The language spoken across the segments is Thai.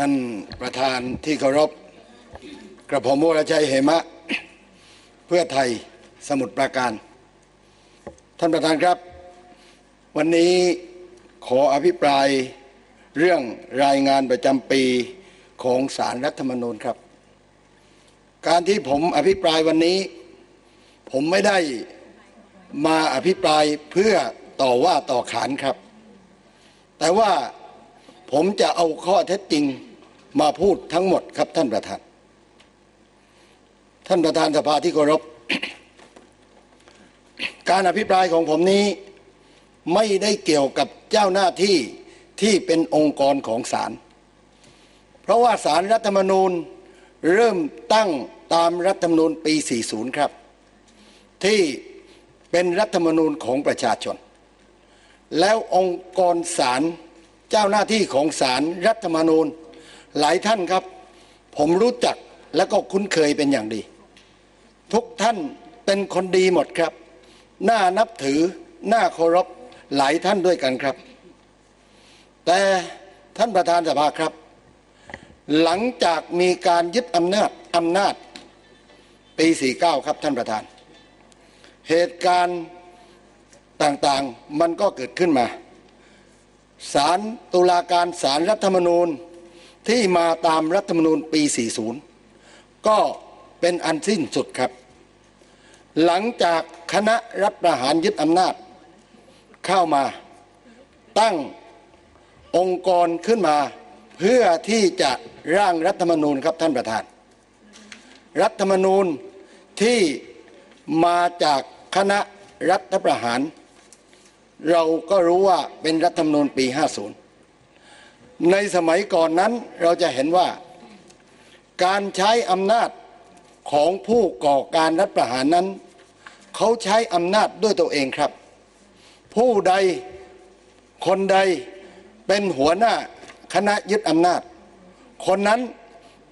ท่านประธานที่เคารพกระผมวรชัยเหมะ เพื่อไทยสมุทรปราการ ท่านประธานครับ วันนี้ขออภิปรายเรื่องรายงานประจำปีของสารรัฐธรรมนูญครับ การที่ผมอภิปรายวันนี้ ผมไม่ได้มาอภิปรายเพื่อต่อว่าต่อขานครับ แต่ว่าผมจะเอาข้อเท็จจริง มาพูดทั้งหมดครับท่านประธาน ท่านประธานสภาที่เคารพ การอภิปรายของผมนี้ไม่ได้เกี่ยวกับเจ้าหน้าที่ที่เป็นองค์กรของศาล เพราะว่าสารรัฐธรรมนูญเริ่มตั้งตามรัฐธรรมนูญปี 40 ครับ ที่เป็นรัฐธรรมนูญของประชาชน แล้วองค์กรศาลเจ้าหน้าที่ของศาลรัฐธรรมนูญ หลายท่านครับ ผมรู้จักและก็คุ้นเคยเป็นอย่างดี ทุกท่านเป็นคนดีหมดครับ น่านับถือ น่าเคารพหลายท่านด้วยกันครับ แต่ท่านประธานสภาครับ หลังจากมีการยึดอำนาจอำนาจปี 49 ครับท่านประธาน เหตุการณ์ต่างๆมันก็เกิดขึ้นมาศาลตุลาการศาลรัฐธรรมนูญ ที่มาตามรัฐธรรมนูญปี 40 ก็เป็นอันสิ้นสุดครับ หลังจากคณะรัฐประหารยึดอำนาจ เข้ามาตั้งองค์กรขึ้นมา เพื่อที่จะร่างรัฐธรรมนูญครับท่านประธาน รัฐธรรมนูญที่มาจากคณะรัฐประหาร เราก็รู้ว่าเป็นรัฐธรรมนูญปี 50 ในสมัยก่อนนั้นเราจะเห็นว่า การใช้อำนาจของผู้ก่อการรัฐประหารนั้น เขาใช้อำนาจด้วยตัวเองครับ ผู้ใดคนใดเป็นหัวหน้าคณะยึดอำนาจ คนนั้น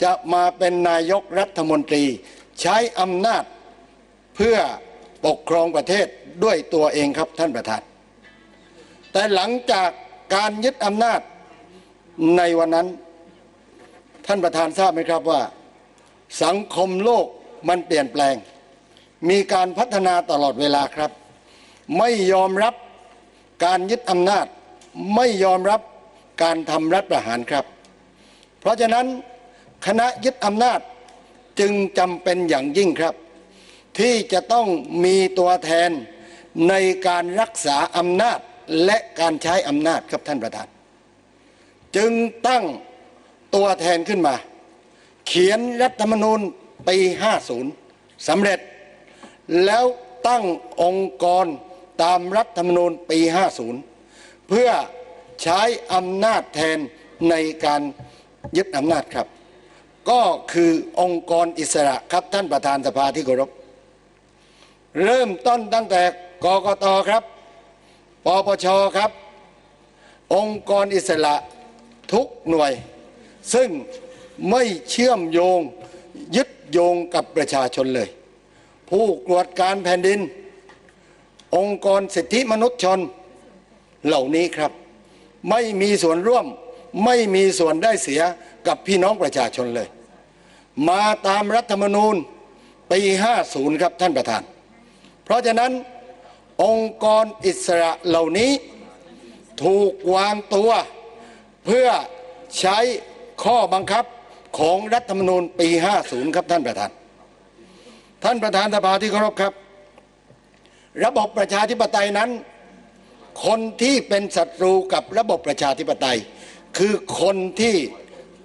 จะมาเป็นนายกรัฐมนตรี ใช้อำนาจเพื่อปกครองประเทศด้วยตัวเองครับท่านประธาน แต่หลังจากการยึดอำนาจ ในวันนั้น ท่านประธานทราบไหมครับว่า สังคมโลกมันเปลี่ยนแปลง มีการพัฒนาตลอดเวลาครับ ไม่ยอมรับการยึดอำนาจ ไม่ยอมรับการทำรัฐประหารครับ เพราะฉะนั้นคณะยึดอำนาจจึงจำเป็นอย่างยิ่งครับ ที่จะต้องมีตัวแทนในการรักษาอำนาจและการใช้อำนาจครับท่านประธาน จึงตั้งตัวแทนขึ้นมา เขียนรัฐธรรมนูญปี 50สำเร็จ แล้วตั้งองค์กรตามรัฐธรรมนูญปี 50 เพื่อใช้อำนาจแทนในการยึดอำนาจครับ ก็คือองค์กรอิสระครับท่านประธานสภาที่เคารพเริ่มต้นตั้งแต่กกตครับ ปปชครับ องค์กรอิสระ ทุกหน่วย ซึ่งไม่เชื่อมโยงยึดโยงกับประชาชนเลย ผู้ตรวจการแผ่นดิน องค์กรสิทธิมนุษยชนเหล่านี้ครับ ไม่มีส่วนร่วมไม่มีส่วนได้เสียกับพี่น้องประชาชนเลย มาตามรัฐธรรมนูญปี50 ครับท่านประธาน เพราะฉะนั้นองค์กรอิสระเหล่านี้ถูกวางตัว เพื่อใช้ข้อบังคับของรัฐธรรมนูญปี 50 ครับท่านประธาน ท่านประธานสภาที่เคารพครับ ระบบประชาธิปไตยนั้น คนที่เป็นศัตรูกับระบบประชาธิปไตย คือคนที่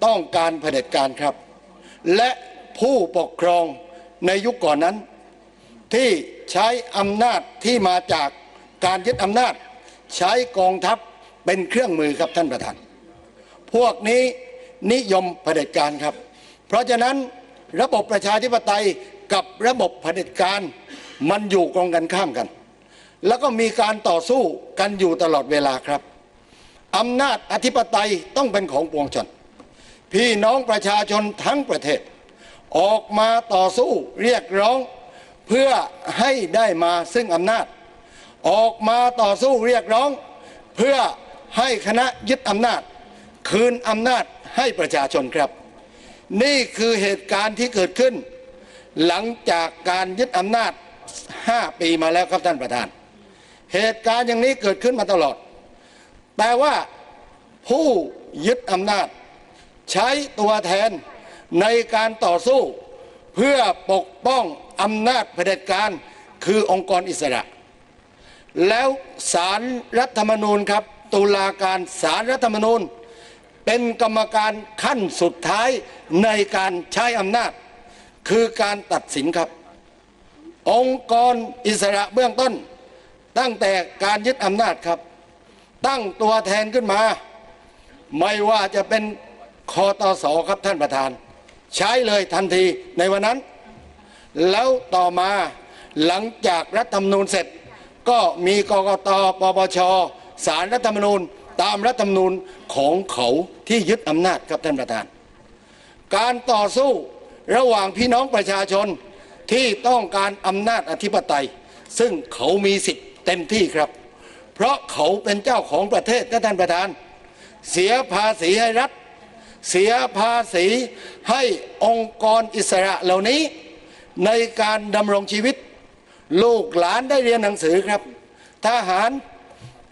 ต้องการเผด็จการครับ และผู้ปกครองในยุคก่อนนั้น ที่ใช้อำนาจที่มาจากการยึดอำนาจ ใช้กองทัพเป็นเครื่องมือครับท่านประธาน พวกนี้นิยมเผด็จการครับ เพราะฉะนั้นระบบประชาธิปไตยกับระบบเผด็จการมันอยู่ตรงกันข้ามกัน แล้วก็มีการต่อสู้กันอยู่ตลอดเวลาครับอำนาจอธิปไตยต้องเป็นของปวงชน พี่น้องประชาชนทั้งประเทศ ออกมาต่อสู้เรียกร้อง เพื่อให้ได้มาซึ่งอำนาจ ออกมาต่อสู้เรียกร้อง เพื่อให้คณะยึดอำนาจ คืนอำนาจให้ประชาชนครับ นี่คือเหตุการณ์ที่เกิดขึ้น หลังจากการยึดอำนาจ 5 ปีมาแล้วครับท่านประธาน เหตุการณ์อย่างนี้เกิดขึ้นมาตลอด แต่ว่าผู้ยึดอำนาจ ใช้ตัวแทนในการต่อสู้ เพื่อปกป้องอำนาจเผด็จการ คือองค์กรอิสระ แล้วสารรัฐธรรมนูญครับ ตุลาการสารรัฐธรรมนูญ เป็นกรรมการขั้นสุดท้ายในการใช้อำนาจ คือการตัดสินครับ องค์กรอิสระเบื้องต้น ตั้งแต่การยึดอำนาจครับ ตั้งตัวแทนขึ้นมา ไม่ว่าจะเป็นคอตสครับท่านประธาน ใช้เลยทันทีในวันนั้น แล้วต่อมาหลังจากรัฐธรรมนูญเสร็จ ก็มีกกตปปชสารรัฐธรรมนูญ ตามรัฐธรรมนูญของเขาที่ยึดอำนาจครับท่านประธาน การต่อสู้ระหว่างพี่น้องประชาชนที่ต้องการอำนาจอธิปไตย ซึ่งเขามีสิทธิ์เต็มที่ครับ เพราะเขาเป็นเจ้าของประเทศนะท่านประธาน เสียภาษีให้รัฐ เสียภาษีให้องค์กรอิสระเหล่านี้ ในการดำรงชีวิต ลูกหลานได้เรียนหนังสือครับ ทหาร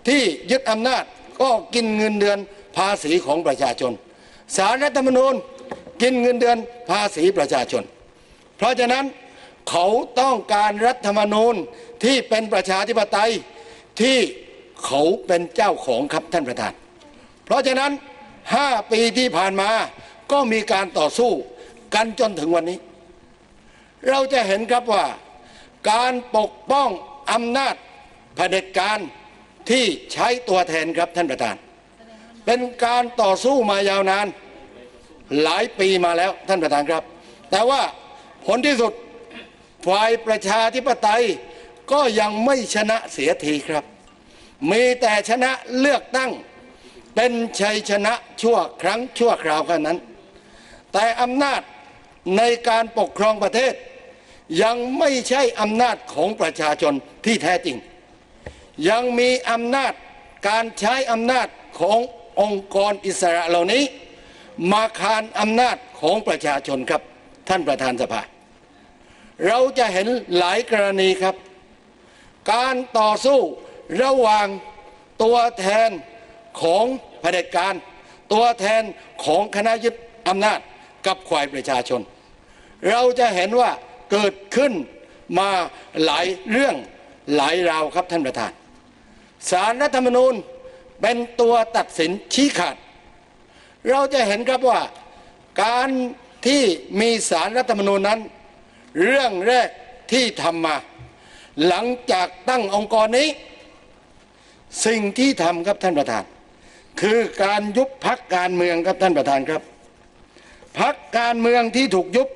ที่ยึดอำนาจ ก็กินเงินเดือนภาษีของประชาชน สารรัฐธรรมนูญกินเงินเดือนภาษีประชาชน เพราะฉะนั้นเขาต้องการรัฐธรรมนูญที่เป็นประชาธิปไตยที่เขาเป็นเจ้าของครับท่านประธาน เพราะฉะนั้น 5 ปีที่ผ่านมาก็มีการต่อสู้กันจนถึงวันนี้ เราจะเห็นครับว่าการปกป้องอำนาจเผด็จการ ที่ใช้ตัวแทนครับท่านประธาน เป็นการต่อสู้มายาวนาน หลายปีมาแล้วท่านประธานครับ แต่ว่าผลที่สุดฝ่ายประชาธิปไตยก็ยังไม่ชนะเสียทีครับ มีแต่ชนะเลือกตั้ง เป็นชัยชนะชั่วครั้งชั่วคราวแค่นั้น แต่อำนาจในการปกครองประเทศ ยังไม่ใช่อำนาจของประชาชนที่แท้จริง ยังมีอำนาจการใช้อำนาจขององค์กรอิสระเหล่านี้ มาคานอำนาจของประชาชนครับท่านประธานสภา เราจะเห็นหลายกรณีครับ การต่อสู้ระหว่างตัวแทนของเผด็จการ ตัวแทนของคณะยึดอำนาจกับฝ่ายประชาชน เราจะเห็นว่าเกิดขึ้นมาหลายเรื่องหลายราวครับท่านประธาน สารรัฐธรรมนูญเป็นตัวตัดสินชี้ขาด เราจะเห็นครับว่าการที่มีสารรัฐธรรมนูญนั้น เรื่องแรกที่ทำมา หลังจากตั้งองค์กรนี้ สิ่งที่ทำครับท่านประธาน คือการยุบพักการเมืองครับท่านประธานครับพักการเมืองที่ถูกยุบ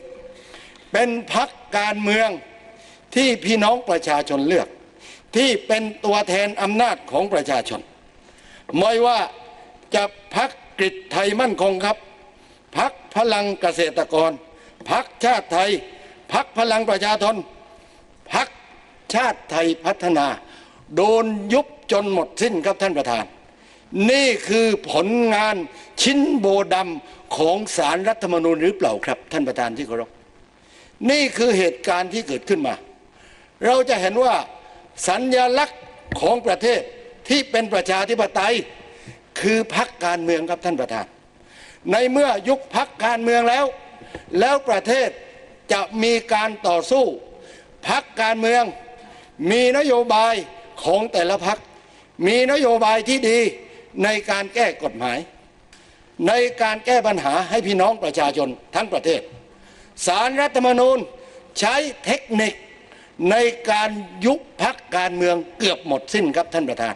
เป็นพักการเมืองที่พี่น้องประชาชนเลือก ที่เป็นตัวแทนอำนาจของประชาชน ไม่ว่าจะพักกฤษไทยมั่นคงครับ พักพลังเกษตรกร พักชาติไทย พักพลังประชาชนพักชาติไทยพัฒนา โดนยุบจนหมดสิ้นครับท่านประธาน นี่คือผลงานชิ้นโบดำของสารรัฐธรรมนูญหรือเปล่าครับ ท่านประธานที่เคารพนี่คือเหตุการณ์ที่เกิดขึ้นมา เราจะเห็นว่า สัญญลักษณ์ของประเทศที่เป็นประชาธิปไตย คือพักการเมืองครับท่านประธาน ในเมื่อยุคพักการเมืองแล้ว แล้วประเทศจะมีการต่อสู้พักการเมือง มีนโยบายของแต่ละพักมีนโยบายที่ดีในการแก้กฎหมาย ในการแก้ปัญหาให้พี่น้องประชาชนทั้งประเทศ สารรัฐธรรมนูญใช้เทคนิค ในการยุบพักการเมืองเกือบหมดสิ้นครับท่านประธาน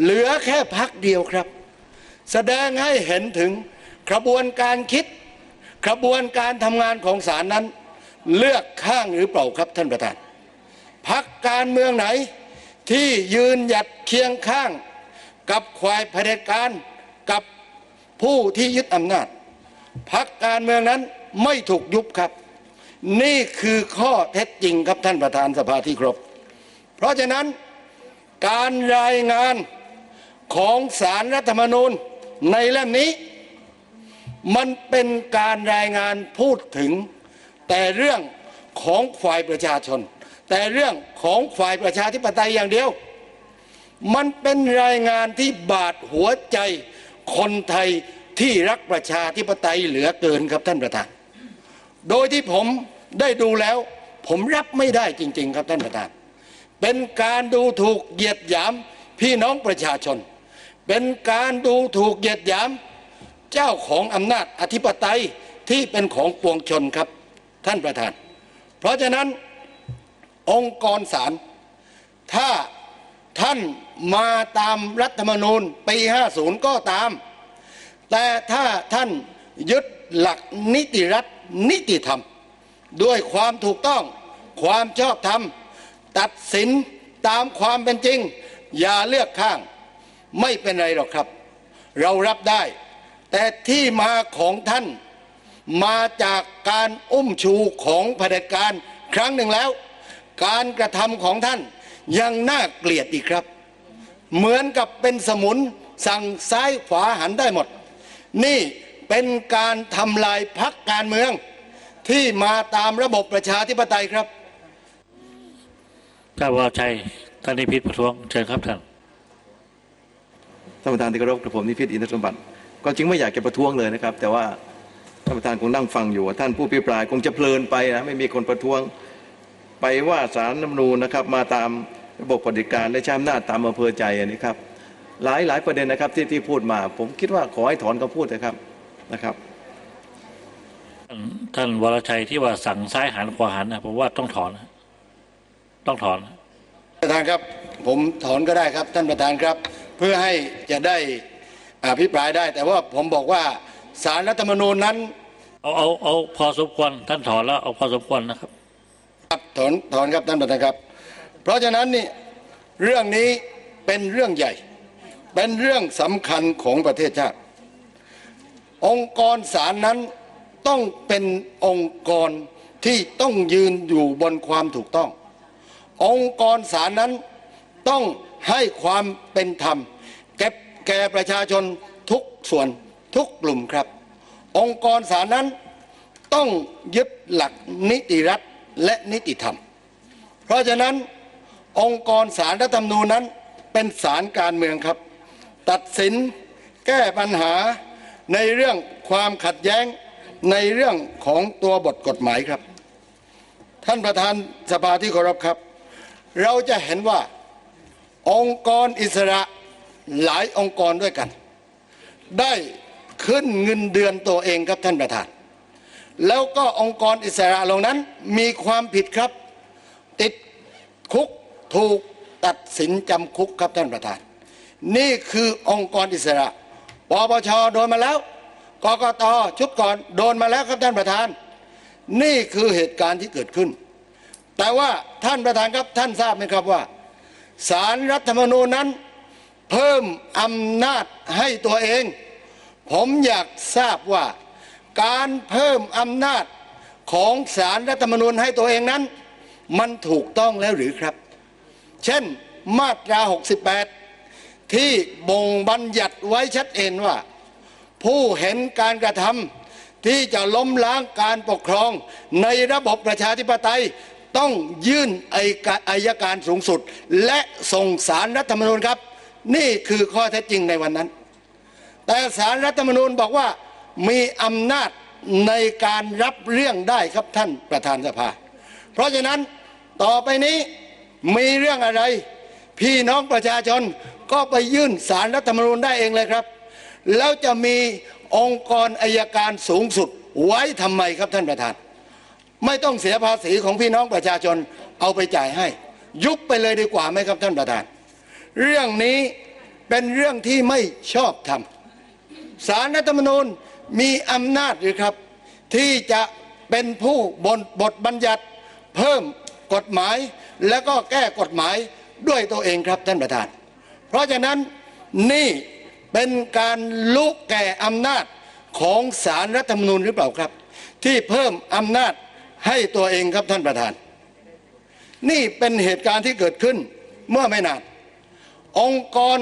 เหลือแค่พักเดียวครับ แสดงให้เห็นถึงกระบวนการคิดกระบวนการทำงานของศาลนั้น เลือกข้างหรือเปล่าครับท่านประธานพักการเมืองไหนที่ยืนหยัดเคียงข้าง กับควายเผด็จการกับผู้ที่ยึดอำนาจพักการเมืองนั้นไม่ถูกยุบครับ นี่คือข้อเท็จจริงครับท่านประธานสภาที่ครบ เพราะฉะนั้นการรายงานของสารรัฐธรรมนูญในเล่มนี้ มันเป็นการรายงานพูดถึง แต่เรื่องของฝ่ายประชาชน แต่เรื่องของฝ่ายประชาธิปไตยอย่างเดียว มันเป็นรายงานที่บาดหัวใจคนไทยที่รักประชาธิปไตยเหลือเกินครับท่านประธาน โดยที่ผมได้ดูแล้ว ผมรับไม่ได้จริง ๆ ครับท่านประธาน เป็นการดูถูกเหยียดหยามพี่น้องประชาชน เป็นการดูถูกเหยียดหยาม เจ้าของอำนาจอธิปไตยที่เป็นของปวงชนครับท่านประธาน เพราะฉะนั้นองค์กรศาลถ้าท่านมาตามรัฐธรรมนูญปี 50 ก็ตาม แต่ถ้าท่านยึดหลักนิติรัฐ นิติธรรม ด้วยความถูกต้อง ความชอบธรรม ตัดสินตามความเป็นจริง อย่าเลือกข้าง ไม่เป็นไรหรอกครับ เรารับได้ แต่ที่มาของท่าน มาจากการอุ้มชูของเผด็จการครั้งหนึ่งแล้ว การกระทำของท่านยังน่าเกลียดอีกครับ เหมือนกับเป็นสมุนสั่งซ้ายขวาหันได้หมด นี่ เป็นการทำลายพักการเมืองที่มาตามระบบประชาธิปไตยครับท่านวรชัยท่านนิพิษประท้วงเชิญครับท่านท่านประธานที่เคารพกับผมนิพิษอินทรสมบัติก็จริงไม่อยากจะประท้วงเลยนะครับ แต่ว่าท่านประธานคงนั่งฟังอยู่ท่านผู้พิปรายคงจะเพลินไปนะไม่มีคนประท้วงไปว่าสารน้ำนูนนะครับมาตามระบบปฏิการและใช้อำนาจตามอำเภอใจอันนี้ครับ หลายหลายประเด็นนะครับที่ที่พูดมา ผมคิดว่าขอให้ถอนคำพูดนะครับ นะครับท่านท่านวรชัยที่ว่าสั่งซ้ายหันขวาหันนะผมว่าต้องถอนนะต้องถอนนะประธานครับ ผมถอนก็ได้ครับ ท่านประธานครับ เพื่อให้จะได้อภิปรายได้ แต่ว่าผมบอกว่าสารรัฐธรรมนูญนั้น เอาเอาเอาพอสมควรท่านถอนแล้วเอาพอสมควรนะครับ ครับถอนถอนครับท่านประธานครับ เพราะฉะนั้นนี่เรื่องนี้เป็นเรื่องใหญ่ เป็นเรื่องสำคัญของประเทศชาติ องค์กรศาลนั้นต้องเป็นองค์กรที่ต้องยืนอยู่บนความถูกต้อง องค์กรศาลนั้นต้องให้ความเป็นธรรมแก่แก่ประชาชนทุกส่วนทุกกลุ่มครับ องค์กรศาลนั้นต้องยึดหลักนิติรัฐและนิติธรรม เพราะฉะนั้นองค์กรศาลรัฐธรรมนูญนั้นเป็นศาลการเมืองครับ ตัดสินแก้ปัญหา ในเรื่องความขัดแย้งในเรื่องของตัวบทกฎหมายครับ ท่านประธานสภาที่เคารพครับ เราจะเห็นว่าองค์กรอิสระหลายองค์กรด้วยกัน ได้ขึ้นเงินเดือนตัวเองครับท่านประธาน แล้วก็องค์กรอิสระเหล่านั้นมีความผิดครับ ติดคุกถูกตัดสินจำคุกครับท่านประธาน นี่คือองค์กรอิสระ ปปชโดนมาแล้วกกตชุดก่อนโดนมาแล้วครับท่านประธาน นี่คือเหตุการณ์ที่เกิดขึ้น แต่ว่าท่านประธานครับท่านทราบไหมครับว่าสารรัฐธรรมนูญนั้น เพิ่มอำนาจให้ตัวเอง ผมอยากทราบว่า การเพิ่มอำนาจของสารรัฐธรรมนูญให้ตัวเองนั้น มันถูกต้องแล้วหรือครับ เช่นมาตรา 68 ที่บ่งบัญญัติไว้ชัดเจนว่า ผู้เห็นการกระทำที่จะล้มล้างการปกครองในระบบประชาธิปไตยต้องยื่นอัยกอายการสูงสุด และส่งสารรัฐธรรมนูญครับ นี่คือข้อเท็จจริงในวันนั้น แต่สารรัฐธรรมนูญบอกว่ามีอำนาจในการรับเรื่องได้ครับท่านประธานสภา เพราะฉะนั้นต่อไปนี้มีเรื่องอะไร พี่น้องประชาชนก็ไปยื่นสารรัฐธรรมนูญได้เองเลยครับ แล้วจะมีองค์กรอายการสูงสุดไว้ทำไมครับท่านประธาน ไม่ต้องเสียภาษีของพี่น้องประชาชนเอาไปจ่ายให้ ยุบไปเลยดีกว่าไหมครับท่านประธาน เรื่องนี้เป็นเรื่องที่ไม่ชอบธรรมสารรัฐธรรมนูญมีอำนาจหรือครับ ที่จะเป็นผู้บนบทบัญญัติเพิ่มกฎหมาย แล้วก็แก้กฎหมาย ด้วยตัวเองครับท่านประธาน เพราะฉะนั้นนี่เป็นการลุกแก่อำนาจของสารรัฐธรรมนูญหรือเปล่าครับ ที่เพิ่มอำนาจให้ตัวเองครับท่านประธาน นี่เป็นเหตุการณ์ที่เกิดขึ้นเมื่อไม่นานองค์กร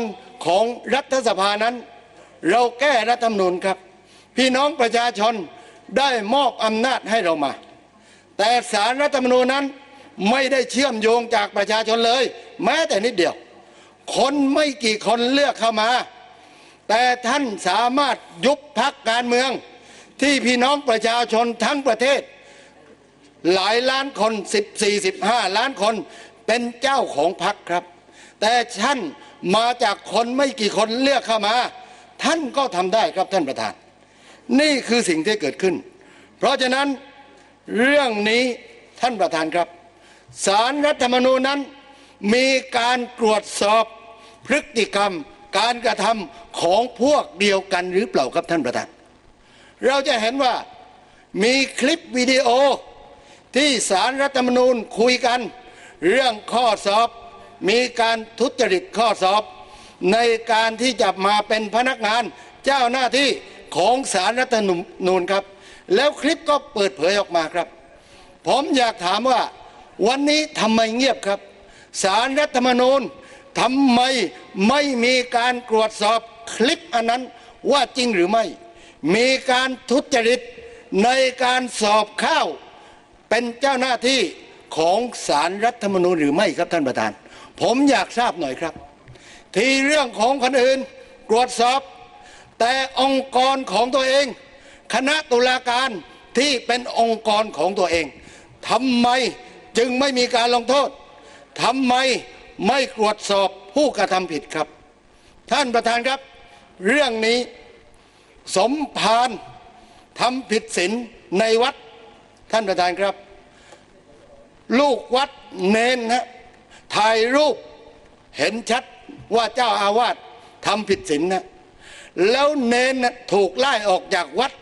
ของรัฐสภานั้น เราแก้รัฐธรรมนูญครับ พี่น้องประชาชนได้มอบอำนาจให้เรามา แต่สารรัฐธรรมนูญนั้น ไม่ได้เชื่อมโยงจากประชาชนเลย แม้แต่นิดเดียว คนไม่กี่คนเลือกเข้ามา แต่ท่านสามารถยุบพักการเมือง ที่พี่น้องประชาชนทั้งประเทศ หลายล้านคน 14 15 ล้านคนเป็นเจ้าของพรรคครับ แต่ท่านมาจากคนไม่กี่คนเลือกเข้ามา ท่านก็ทำได้ครับท่านประธาน นี่คือสิ่งที่เกิดขึ้น เพราะฉะนั้นเรื่องนี้ท่านประธานครับ สารรัฐธรรมนูญนั้น มีการตรวจสอบพฤติกรรมการกระทำของพวกเดียวกันหรือเปล่าครับท่านประธาน เราจะเห็นว่ามีคลิปวิดีโอที่สารรัฐธรรมนูญคุยกัน เรื่องข้อสอบ มีการทุจริตข้อสอบ ในการที่จะมาเป็นพนักงานเจ้าหน้าที่ของสารรัฐธรรมนูญครับ แล้วคลิปก็เปิดเผยออกมาครับ ผมอยากถามว่า วันนี้ทำไมเงียบครับสารรัฐธรรมนูญทำไมไม่มีการตรวจสอบคลิปอันนั้นว่าจริงหรือไม่ มีการทุจริตในการสอบข้าว เป็นเจ้าหน้าที่ของสารรัฐธรรมนูญหรือไม่ครับท่านประธาน ผมอยากทราบหน่อยครับ ที่เรื่องของคนอื่นตรวจสอบ แต่องค์กรของตัวเอง คณะตุลาการที่เป็นองค์กรของตัวเองทำไม จึงไม่มีการลงโทษทำไมไม่ตรวจสอบผู้กระทำผิดครับ ท่านประธานครับ เรื่องนี้สมภารทำผิดศีลในวัดท่านประธานครับ ลูกวัดเน้นนะถ่ายรูปเห็นชัดว่าเจ้าอาวาสทำผิดศีลนะแล้วเนนนะถูกไล่ออกจากวัด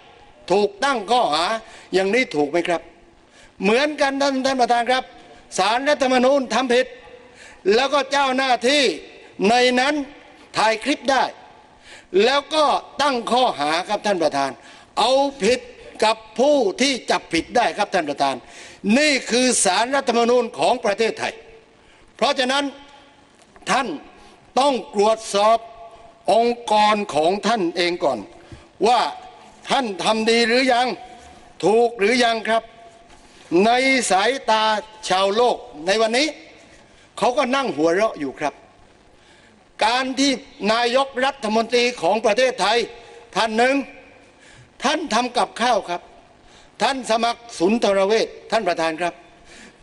ถูกตั้งข้อหาอย่างนี้ถูกไหมครับ เหมือนกันท่านท่านประธานครับสารรัฐธรรมนูญทำผิด แล้วก็เจ้าหน้าที่ในนั้นถ่ายคลิปได้ แล้วก็ตั้งข้อหาครับท่านประธาน เอาผิดกับผู้ที่จับผิดได้ครับท่านประธาน นี่คือสารรัฐธรรมนูญของประเทศไทย เพราะฉะนั้นท่านต้องตรวจสอบองค์กรของท่านเองก่อน ว่าท่านทำดีหรือยังถูกหรือยังครับ ในสายตาชาวโลกในวันนี้ เขาก็นั่งหัวเราะอยู่ครับ การที่นายกรัฐมนตรีของประเทศไทย ท่านหนึ่ง ท่านทำกับข้าวครับ ท่านสมัครสุนทรเวชท่านประธานครับ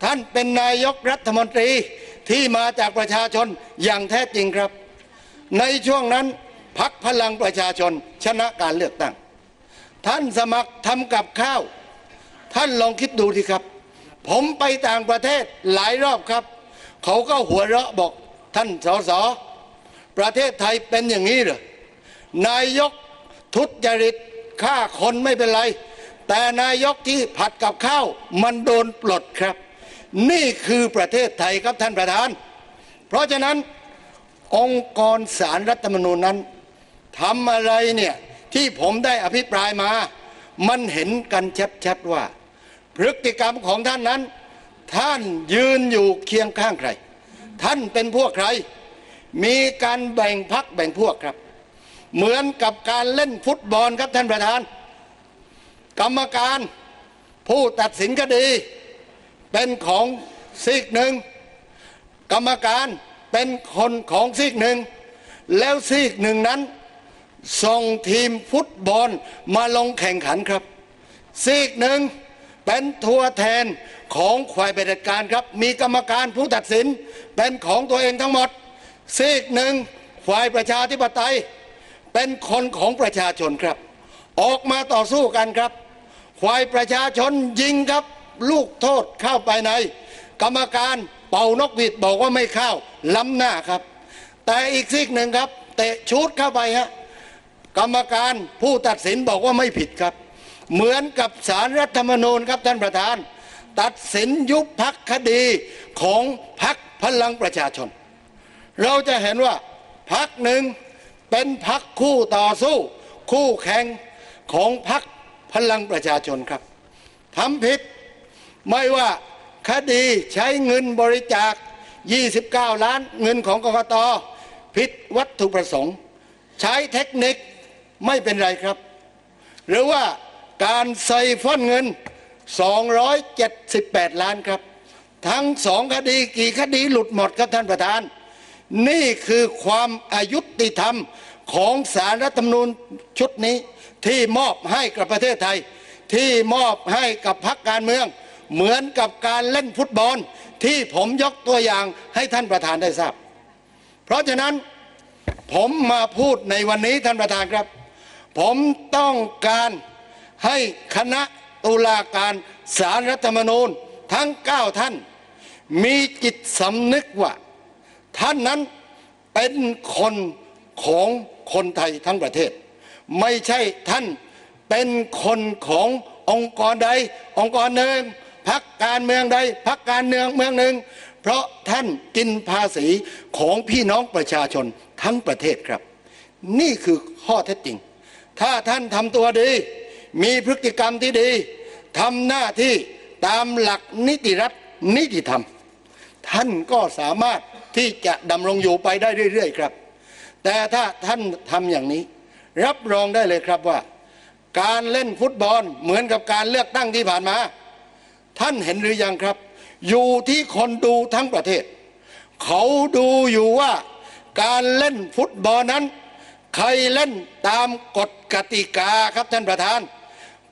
ท่านเป็นนายกรัฐมนตรีที่มาจากประชาชนอย่างแท้จริงครับ ในช่วงนั้นพักพลังประชาชนชนะการเลือกตั้ง ท่านสมัครทำกับข้าว ท่านลองคิดดูทีครับ ผมไปต่างประเทศหลายรอบครับ เขาก็หัวเราะบอกท่านสสประเทศไทยเป็นอย่างนี้เหรอนายกทุจริตฆ่าคนไม่เป็นไร แต่นายกที่ผัดกับข้าวมันโดนปลดครับ นี่คือประเทศไทยครับท่านประธาน เพราะฉะนั้นองค์กรสารรัฐธรรมนูญนั้นทำอะไรเนี่ยที่ผมได้อภิปรายมา มันเห็นกันแชัดๆว่า พฤติกรรมของท่านนั้น ท่านยืนอยู่เคียงข้างใคร ท่านเป็นพวกใคร มีการแบ่งพักแบ่งพวกครับ เหมือนกับการเล่นฟุตบอลครับท่านประธาน กรรมการผู้ตัดสินคดี เป็นของซีกหนึ่ง กรรมการเป็นคนของซีกหนึ่ง แล้วซีกหนึ่งนั้นส่งทีมฟุตบอลมาลงแข่งขันครับ ซีกหนึ่ง เป็นทัวแทนของฝ่ายปฏิบัติการครับ มีกรรมการผู้ตัดสิน เป็นของตัวเองทั้งหมดซีกหนึ่งฝ่ายประชาธิปไตย เป็นคนของประชาชนครับ ออกมาต่อสู้กันครับฝ่ายประชาชนยิงครับ ลูกโทษเข้าไปใน กรรมการเป่านกหวีดบอกว่าไม่เข้าล้ำหน้าครับ แต่อีกซีกหนึ่งครับเตะชุดเข้าไปฮะกรรมการผู้ตัดสินบอกว่าไม่ผิดครับ เหมือนกับสารรัฐธรรมนูญครับท่านประธาน ตัดสินยุบพักคดีของพักพลังประชาชน เราจะเห็นว่าพักหนึ่งเป็นพักคู่ต่อสู้ คู่แข่งของพักพลังประชาชนครับทำผิดไม่ว่าคดีใช้เงินบริจาค 29 ล้านเงินของกกตผิดวัตถุประสงค์ ใช้เทคนิคไม่เป็นไรครับ หรือว่า การใส่ฟ้อนเงิน 278 ล้านครับ ทั้งสองคดีกี่คดีหลุดหมดครับท่านประธาน นี่คือความอายุติธรรมของสารรัฐธรรมนูญชุดนี้ที่มอบให้กับประเทศไทย ที่มอบให้กับพรรคการเมือง เหมือนกับการเล่นฟุตบอลที่ผมยกตัวอย่างให้ท่านประธานได้ทราบ เพราะฉะนั้นผมมาพูดในวันนี้ท่านประธานครับ ผมต้องการ ให้คณะตุลาการสารรัฐธรรมนูญทั้ง 9 ท่าน มีจิตสำนึกว่า ท่านนั้นเป็นคนของคนไทยทั้งประเทศ ไม่ใช่ท่านเป็นคนขององค์กรใด องค์กรหนึ่งพักการเมืองใดพักการเมืองเมืองหนึ่ง เพราะท่านกินภาษีของพี่น้องประชาชนทั้งประเทศครับ นี่คือข้อเท็จจริง ถ้าท่านทำตัวดี มีพฤติกรรมที่ดีทำหน้าที่ตามหลักนิติรัฐนิติธรรม ท่านก็สามารถที่จะดำรงอยู่ไปได้เรื่อย ๆ ครับ แต่ถ้าท่านทำอย่างนี้ รับรองได้เลยครับว่า การเล่นฟุตบอลเหมือนกับการเลือกตั้งที่ผ่านมา ท่านเห็นหรือยังครับ อยู่ที่คนดูทั้งประเทศ เขาดูอยู่ว่าการเล่นฟุตบอลนั้น ใครเล่นตามกฎกติกาครับท่านประธาน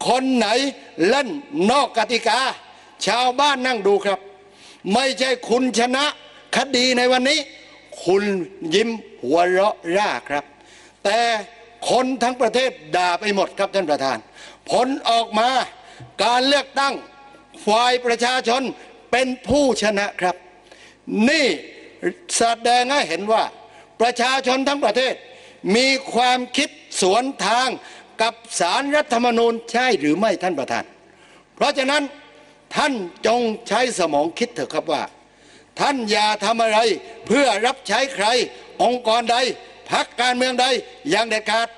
คนไหนเล่นนอกกติกา ชาวบ้านนั่งดูครับ ไม่ใช่คุณชนะคดีในวันนี้ คุณยิ้มหัวเราะร่าครับ แต่คนทั้งประเทศด่าไปหมดครับท่านประธาน ผลออกมาการเลือกตั้งฝ่ายประชาชนเป็นผู้ชนะครับ นี่แสดงให้เห็นว่า ประชาชนทั้งประเทศ มีความคิดสวนทาง กับสารรัฐธรรมนูญใช่หรือไม่ท่านประธาน เพราะฉะนั้นท่านจงใช้สมองคิดเถอะครับว่า ท่านอย่าทำอะไรเพื่อรับใช้ใคร องค์กรใดพักการเมืองใดอย่างเด็ดขาด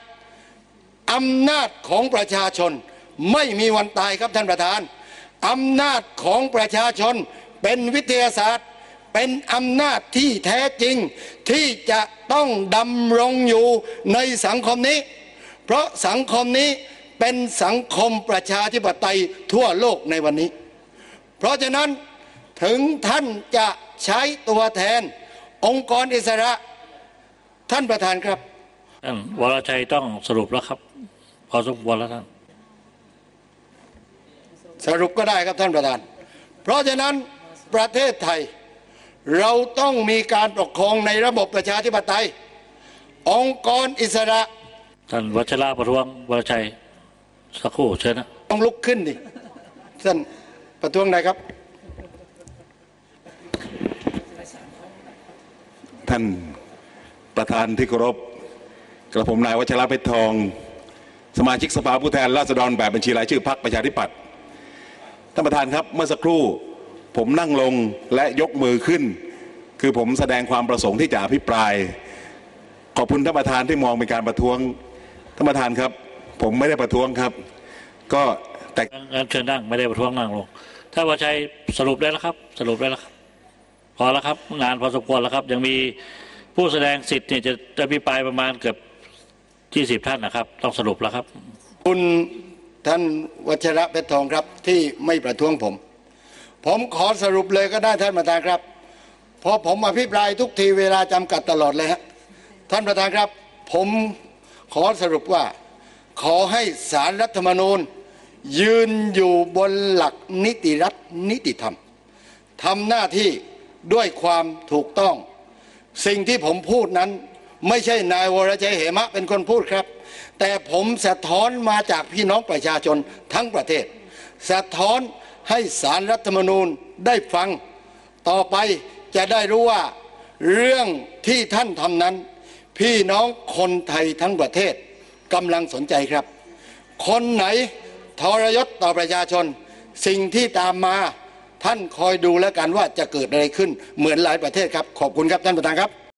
อำนาจของประชาชนไม่มีวันตายครับท่านประธานอำนาจของประชาชนเป็นวิทยาศาสตร์ เป็นอำนาจที่แท้จริง ที่จะต้องดำรงอยู่ในสังคมนี้ ราะสังคมนี้เป็นสังคมประชาธิปไตยทั่วโลกในวันนี้ เพราะฉะนั้นถึงท่านจะใช้ตัวแทนองค์กรอิสระท่านประธานครับท่านวรชัยต้องสรุปแล้วครับ พอสมควรแล้วท่าน สรุปก็ได้ครับท่านประธาน เพราะฉะนั้นประเทศไทย เราต้องมีการปกครองในระบบประชาธิปไตย องค์กรอิสระ ท่านวัชระประท้วงวรชัยสักครู่เชิญนะต้องลุกขึ้นดิท่านประท้วงใดครับ ท่านประธานที่เคารพกระผมนายวัชระเพชรทอง สมาชิกสภาผู้แทนราษฎรแบบบัญชีรายชื่อพรรคประชาธิปัตย์ท่านประธานครับเมื่อสักครู่ ผมนั่งลงและยกมือขึ้น คือผมแสดงความประสงค์ที่จะอภิปราย ขอบคุณท่านประธานที่มองเป็นการประท้วง ท่านประธานครับ ผมไม่ได้ประท้วงครับ ก็แต่งั้นเชิญนั่งไม่ได้ประท้วงนั่งลงถ้านวรชัยสรุปได้แล้วครับ สรุปได้แล้วครับพอแล้วครับงานพอสมควรแล้วครับ ยังมีผู้แสดงสิทธิ์เนี่ยจะจะพิปรายประมาณเกือบยี่สิบท่านนะครับ ต้องสรุปแล้วครับ คุณท่านวัชระเพชรทองครับที่ไม่ประท้วงผม ผมขอสรุปเลยก็ได้ท่านประธานครับเพราะผมอภิปรายทุกทีเวลาจำกัดตลอดเลยฮะท่านประธานครับ ผม ขอสรุปว่าขอให้สารรัฐธรรมนูญ ยืนอยู่บนหลักนิติรัฐนิติธรรมทำหน้าที่ด้วยความถูกต้อง สิ่งที่ผมพูดนั้น ไม่ใช่นายวรชัยเหมะเป็นคนพูดครับ แต่ผมสะท้อนมาจากพี่น้องประชาชนทั้งประเทศ สะท้อนให้สารรัฐธรรมนูญได้ฟัง ต่อไปจะได้รู้ว่า เรื่องที่ท่านทำนั้น พี่น้องคนไทยทั้งประเทศกำลังสนใจครับ คนไหนทรยศต่อประชาชน สิ่งที่ตามมาท่านคอยดูแล้วกันว่าจะเกิดอะไรขึ้นเหมือนหลายประเทศครับ ขอบคุณครับท่านประธานครับ